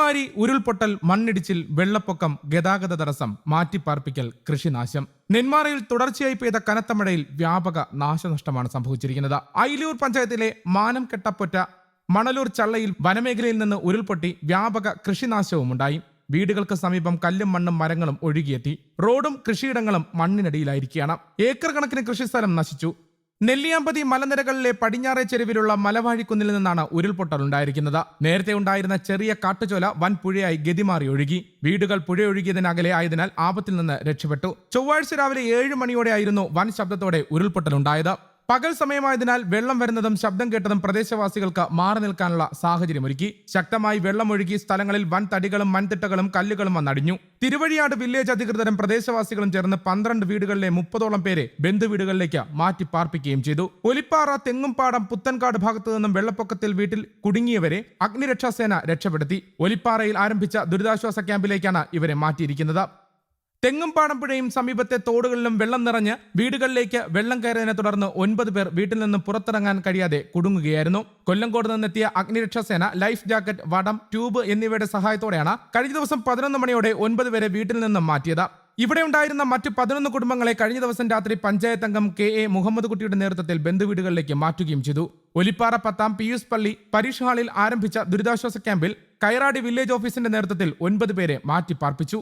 പേമാരി ഉരുൾപൊട്ടൽ മണ്ണിടിച്ചിൽ വെള്ളപ്പൊക്കം ഗതാഗത തടസ്സം മാറ്റിപ്പാർപ്പിക്കൽ കൃഷിനാശം. നെന്മാറയിൽ തുടർച്ചയായി പെയ്ത കനത്ത മഴയിൽ വ്യാപക നാശനഷ്ടമാണ് സംഭവിച്ചിരിക്കുന്നത്. ഐലൂർ പഞ്ചായത്തിലെ മാനം കെട്ടപ്പൊറ്റ മണലൂർ ചള്ളയിൽ വനമേഖലയിൽ നിന്ന് ഉരുൾപൊട്ടി വ്യാപക കൃഷിനാശവും ഉണ്ടായി. വീടുകൾക്ക് സമീപം കല്ലും മണ്ണും മരങ്ങളും ഒഴുകിയെത്തി. റോഡും കൃഷിയിടങ്ങളും മണ്ണിനടിയിലായിരിക്കുകയാണ്. ഏക്കർ കണക്കിന് കൃഷിസ്ഥലം നശിച്ചു. നെല്ലിയാമ്പതി മലനിരകളിലെ പടിഞ്ഞാറേ ചെരുവിലുള്ള മലവാഴിക്കുന്നിൽ നിന്നാണ് ഉരുൾപൊട്ടൽ ഉണ്ടായിരിക്കുന്നത്. നേരത്തെ ഉണ്ടായിരുന്ന ചെറിയ കാട്ടുചോല വൻ പുഴയായി ഗതിമാറി ഒഴുകി. വീടുകൾ പുഴയൊഴുകിയതിനകലെ ആയതിനാൽ ആപത്തിൽ നിന്ന് രക്ഷപ്പെട്ടു. ചൊവ്വാഴ്ച രാവിലെ ഏഴ് മണിയോടെയായിരുന്നു വൻ ശബ്ദത്തോടെ ഉരുൾപൊട്ടലുണ്ടായത് പകൽ സമയമായതിനാൽ വെള്ളം വരുന്നതും ശബ്ദം കേട്ടതും പ്രദേശവാസികൾക്ക് മാറി നിൽക്കാനുള്ള സാഹചര്യമൊരുക്കി. ശക്തമായി വെള്ളമൊഴുകി സ്ഥലങ്ങളിൽ വൻ തടികളും മൺതിട്ടകളും കല്ലുകളും വന്നടിഞ്ഞു. തിരുവഴിയാട് വില്ലേജ് അധികൃതരും പ്രദേശവാസികളും ചേർന്ന് പന്ത്രണ്ട് വീടുകളിലെ മുപ്പതോളം പേരെ ബന്ധുവീടുകളിലേക്ക് മാറ്റി പാർപ്പിക്കുകയും ചെയ്തു. ഒലിപ്പാറ തെങ്ങുംപാടം പുത്തൻകാട് ഭാഗത്തു നിന്നും വെള്ളപ്പൊക്കത്തിൽ വീട്ടിൽ കുടുങ്ങിയവരെ അഗ്നിരക്ഷാസേന രക്ഷപ്പെടുത്തി. ഒലിപ്പാറയിൽ ആരംഭിച്ച ദുരിതാശ്വാസ ക്യാമ്പിലേക്കാണ് ഇവരെ മാറ്റിയിരിക്കുന്നത്. തെങ്ങുംപാടം പുഴയും സമീപത്തെ തോടുകളിലും വെള്ളം നിറഞ്ഞ് വീടുകളിലേക്ക് വെള്ളം കയറിയതിനെ തുടർന്ന് ഒൻപത് പേർ വീട്ടിൽ നിന്ന് പുറത്തിറങ്ങാൻ കഴിയാതെ കുടുങ്ങുകയായിരുന്നു. കൊല്ലംകോട് നിന്നെത്തിയ അഗ്നിരക്ഷാസേന ലൈഫ് ജാക്കറ്റ് വടം ട്യൂബ് എന്നിവയുടെ സഹായത്തോടെയാണ് കഴിഞ്ഞ ദിവസം പതിനൊന്ന് മണിയോടെ ഒൻപത് പേരെ വീട്ടിൽ നിന്നും മാറ്റിയത്. ഇവിടെ ഉണ്ടായിരുന്ന മറ്റു പതിനൊന്ന് കുടുംബങ്ങളെ കഴിഞ്ഞ ദിവസം രാത്രി പഞ്ചായത്ത് അംഗം കെ എ മുഹമ്മദ് കുട്ടിയുടെ നേതൃത്വത്തിൽ ബന്ധുവീടുകളിലേക്ക് മാറ്റുകയും ചെയ്തു. ഒലിപ്പാറ പത്താം പിയൂസ് പള്ളി പരീക്ഷ ഹാളിൽ ആരംഭിച്ച ദുരിതാശ്വാസ ക്യാമ്പിൽ കൈറാടി വില്ലേജ് ഓഫീസിന്റെ നേതൃത്വത്തിൽ ഒൻപത് പേരെ മാറ്റി പാർപ്പിച്ചു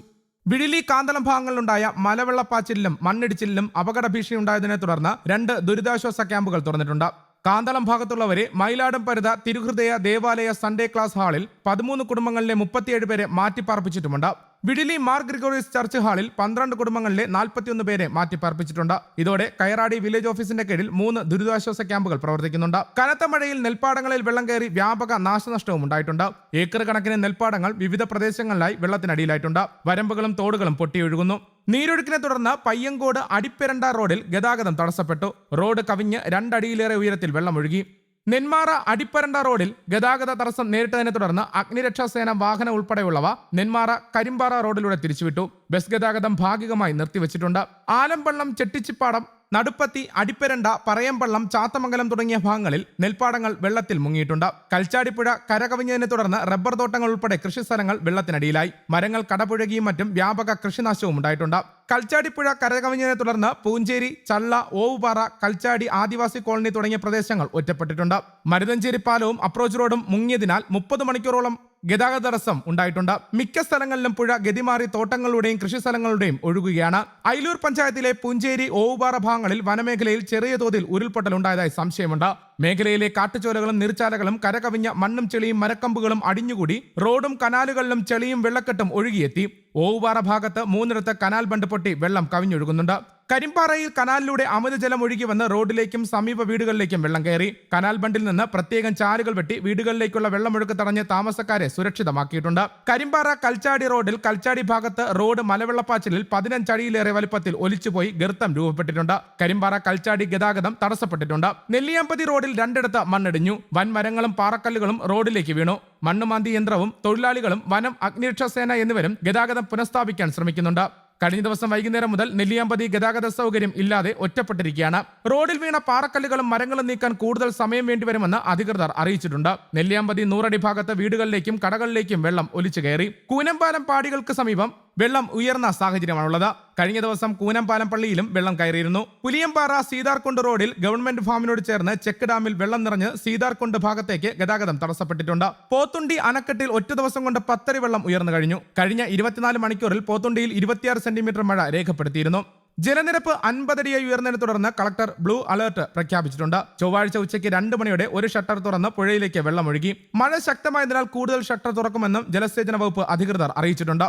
വിഴിലി കാന്തളം ഭാഗങ്ങളിലുണ്ടായ മലവെള്ളപ്പാച്ചിലും മണ്ണിടിച്ചിലിലും അപകട ഭീഷണി ഉണ്ടായതിനെ തുടർന്ന് രണ്ട് ദുരിതാശ്വാസ ക്യാമ്പുകൾ തുറന്നിട്ടുണ്ട്. കാന്തളം ഭാഗത്തുള്ളവരെ മയിലാടും പരുത തിരുഹൃദയ ദേവാലയ സൺഡേ ക്ലാസ് ഹാളിൽ പതിമൂന്ന് കുടുംബങ്ങളിലെ മുപ്പത്തിയേഴ് പേരെ മാറ്റിപ്പാർപ്പിച്ചിട്ടുമുണ്ട്. വിടിലി മാർ ഗ്രിഗോറിയസ് ചർച്ച് ഹാളിൽ പന്ത്രണ്ട് കുടുംബങ്ങളിലെ നാൽപ്പത്തിയൊന്ന് പേരെ മാറ്റിപ്പാർപ്പിച്ചിട്ടുണ്ട്. ഇതോടെ കയറാടി വില്ലേജ് ഓഫീസിന്റെ കീഴിൽ മൂന്ന് ദുരിതാശ്വാസ ക്യാമ്പുകൾ പ്രവർത്തിക്കുന്നുണ്ട്. കനത്ത മഴയിൽ നെൽപ്പാടങ്ങളിൽ വെള്ളം കയറി വ്യാപക നാശനഷ്ടവും ഉണ്ടായിട്ടുണ്ട്. ഏക്കർ കണക്കിന് നെൽപ്പാടങ്ങൾ വിവിധ പ്രദേശങ്ങളിലായി വെള്ളത്തിനടിയിലായിട്ടുണ്ട്. വരമ്പുകളും തോടുകളും പൊട്ടിയൊഴുകുന്നു. നീരൊഴുക്കിനെ തുടർന്ന് പയ്യങ്കോട് അടിപ്പെരണ്ട റോഡിൽ ഗതാഗതം തടസ്സപ്പെട്ടു. റോഡ് കവിഞ്ഞ് രണ്ടടിയിലേറെ ഉയരത്തിൽ വെള്ളമൊഴുകി. നെന്മാറ അടിപ്പരണ്ട റോഡിൽ ഗതാഗത തടസ്സം നേരിട്ടതിനെ തുടർന്ന് അഗ്നിരക്ഷാസേന വാഹനം ഉൾപ്പെടെയുള്ളവ നെന്മാറ കരിമ്പാറ റോഡിലൂടെ തിരിച്ചുവിട്ടു. ബസ് ഗതാഗതം ഭാഗികമായി നിർത്തിവച്ചിട്ടുണ്ട്. ആലമ്പള്ളം ചെട്ടിച്ചിപ്പാടം നടുപ്പത്തി അടിപ്പരണ്ട പറയമ്പള്ളം ചാത്തമംഗലം തുടങ്ങിയ ഭാഗങ്ങളിൽ നെൽപ്പാടങ്ങൾ വെള്ളത്തിൽ മുങ്ങിയിട്ടുണ്ട്. കൽച്ചാടിപ്പുഴ കരകവിഞ്ഞതിനെ തുടർന്ന് റബ്ബർ തോട്ടങ്ങൾ ഉൾപ്പെടെ കൃഷിസ്ഥലങ്ങൾ വെള്ളത്തിനടിയിലായി. മരങ്ങൾ കടപുഴകിയും മറ്റും വ്യാപക കൃഷിനാശവും ഉണ്ടായിട്ടുണ്ട്. കൽച്ചാടിപ്പുഴ കരകവിഞ്ഞതിനെ തുടർന്ന് പൂഞ്ചേരി ചള്ള ഓവുപാറ കൽച്ചാടി ആദിവാസി കോളനി തുടങ്ങിയ പ്രദേശങ്ങൾ ഒറ്റപ്പെട്ടിട്ടുണ്ട്. മരുതഞ്ചേരി പാലവും അപ്രോച്ച് റോഡും മുങ്ങിയതിനാൽ മുപ്പത് മണിക്കൂറോളം ഗതാഗത തടസ്സം ഉണ്ടായിട്ടുണ്ട്. മിക്ക സ്ഥലങ്ങളിലും പുഴ ഗതിമാറി തോട്ടങ്ങളുടെയും കൃഷിസ്ഥലങ്ങളുടെയും ഒഴുകുകയാണ്. അയിലൂർ പഞ്ചായത്തിലെ പുഞ്ചേരി ഓവുപാറ ഭാഗങ്ങളിൽ വനമേഖലയിൽ ചെറിയ തോതിൽ ഉരുൾപൊട്ടൽ ഉണ്ടായതായി സംശയമുണ്ട്. മേഖലയിലെ കാട്ടുചോലകളും നീർച്ചാലകളും കരകവിഞ്ഞ മണ്ണും ചെളിയും മരക്കമ്പുകളും അടിഞ്ഞുകൂടി റോഡും കനാലുകളിലും ചെളിയും വെള്ളക്കെട്ടും ഒഴുകിയെത്തി. ഓവുപാറ ഭാഗത്ത് മൂന്നിടത്ത് കനാൽ ബണ്ട് പൊട്ടി വെള്ളം കവിഞ്ഞൊഴുകുന്നുണ്ട്. കരിമ്പാറയിൽ കനാലിലൂടെ അമിതജലം ഒഴുകി വന്ന് റോഡിലേക്കും സമീപ വീടുകളിലേക്കും വെള്ളം കയറി. കനാൽ ബണ്ടിൽ നിന്ന് പ്രത്യേകം ചാലുകൾ വെട്ടി വീടുകളിലേക്കുള്ള വെള്ളമൊഴുക്ക് തടഞ്ഞ് താമസക്കാരെ സുരക്ഷിതമാക്കിയിട്ടുണ്ട്. കരിമ്പാറ കൽച്ചാടി റോഡിൽ കൽച്ചാടി ഭാഗത്ത് റോഡ് മലവെള്ളപ്പാച്ചിലിൽ പതിനഞ്ചടിയിലേറെ വലുപ്പത്തിൽ ഒലിച്ചുപോയി ഗർത്തം രൂപപ്പെട്ടിട്ടുണ്ട്. കരിമ്പാറ കൽച്ചാടി ഗതാഗതം തടസ്സപ്പെട്ടിട്ടുണ്ട്. നെല്ലിയാമ്പതി റോഡിൽ രണ്ടിടത്ത് മണ്ണിടിഞ്ഞു. വൻമരങ്ങളും പാറക്കല്ലുകളും റോഡിലേക്ക് വീണു. മണ്ണുമാന്തി യന്ത്രവും തൊഴിലാളികളും വനം അഗ്നിരക്ഷാസേന എന്നിവരും ഗതാഗതം പുനഃസ്ഥാപിക്കാൻ ശ്രമിക്കുന്നുണ്ട്. കഴിഞ്ഞ ദിവസം വൈകുന്നേരം മുതൽ നെല്ലിയാമ്പതി ഗതാഗത സൗകര്യം ഇല്ലാതെ ഒറ്റപ്പെട്ടിരിക്കുകയാണ്. റോഡിൽ വീണ പാറക്കല്ലുകളും മരങ്ങളും നീക്കാൻ കൂടുതൽ സമയം വേണ്ടിവരുമെന്ന് അധികൃതർ അറിയിച്ചിട്ടുണ്ട്. നെല്ലിയാമ്പതി നൂറടി ഭാഗത്ത് വീടുകളിലേക്കും കടകളിലേക്കും വെള്ളം ഒലിച്ചു കയറി. കൂനമ്പാലം പാടികൾക്ക് സമീപം വെള്ളം ഉയർന്ന സാഹചര്യമാണുള്ളത്. കഴിഞ്ഞ ദിവസം കൂനംപാലം പള്ളിയിലും വെള്ളം കയറിയിരുന്നു. പുലിയമ്പാറ സീതാർകുണ്ട് റോഡിൽ ഗവൺമെന്റ് ഫാമിനോട് ചേർന്ന് ചെക്ക് ഡാമിൽ വെള്ളം നിറഞ്ഞ് സീതാർകുണ്ട് ഭാഗത്തേക്ക് ഗതാഗതം തടസ്സപ്പെട്ടിട്ടുണ്ട്. പോത്തുണ്ടി അണക്കെട്ടിൽ ഒറ്റ ദിവസം കൊണ്ട് പത്തരി വെള്ളം ഉയർന്നു കഴിഞ്ഞു. കഴിഞ്ഞ ഇരുപത്തിനാല് മണിക്കൂറിൽ പോത്തുണ്ടിയിൽ ഇരുപത്തിയാറ് സെന്റിമീറ്റർ മഴ രേഖപ്പെടുത്തിയിരുന്നു. ജലനിരപ്പ് അൻപതടിയായി ഉയർന്നതിനെ തുടർന്ന് കളക്ടർ ബ്ലൂ അലർട്ട് പ്രഖ്യാപിച്ചിട്ടുണ്ട്. ചൊവ്വാഴ്ച ഉച്ചയ്ക്ക് രണ്ട് മണിയോടെ ഒരു ഷട്ടർ തുറന്ന് പുഴയിലേക്ക് വെള്ളമൊഴുകി. മഴ ശക്തമായതിനാൽ കൂടുതൽ ഷട്ടർ തുറക്കുമെന്നും ജലസേചന വകുപ്പ് അധികൃതർ അറിയിച്ചിട്ടുണ്ട്.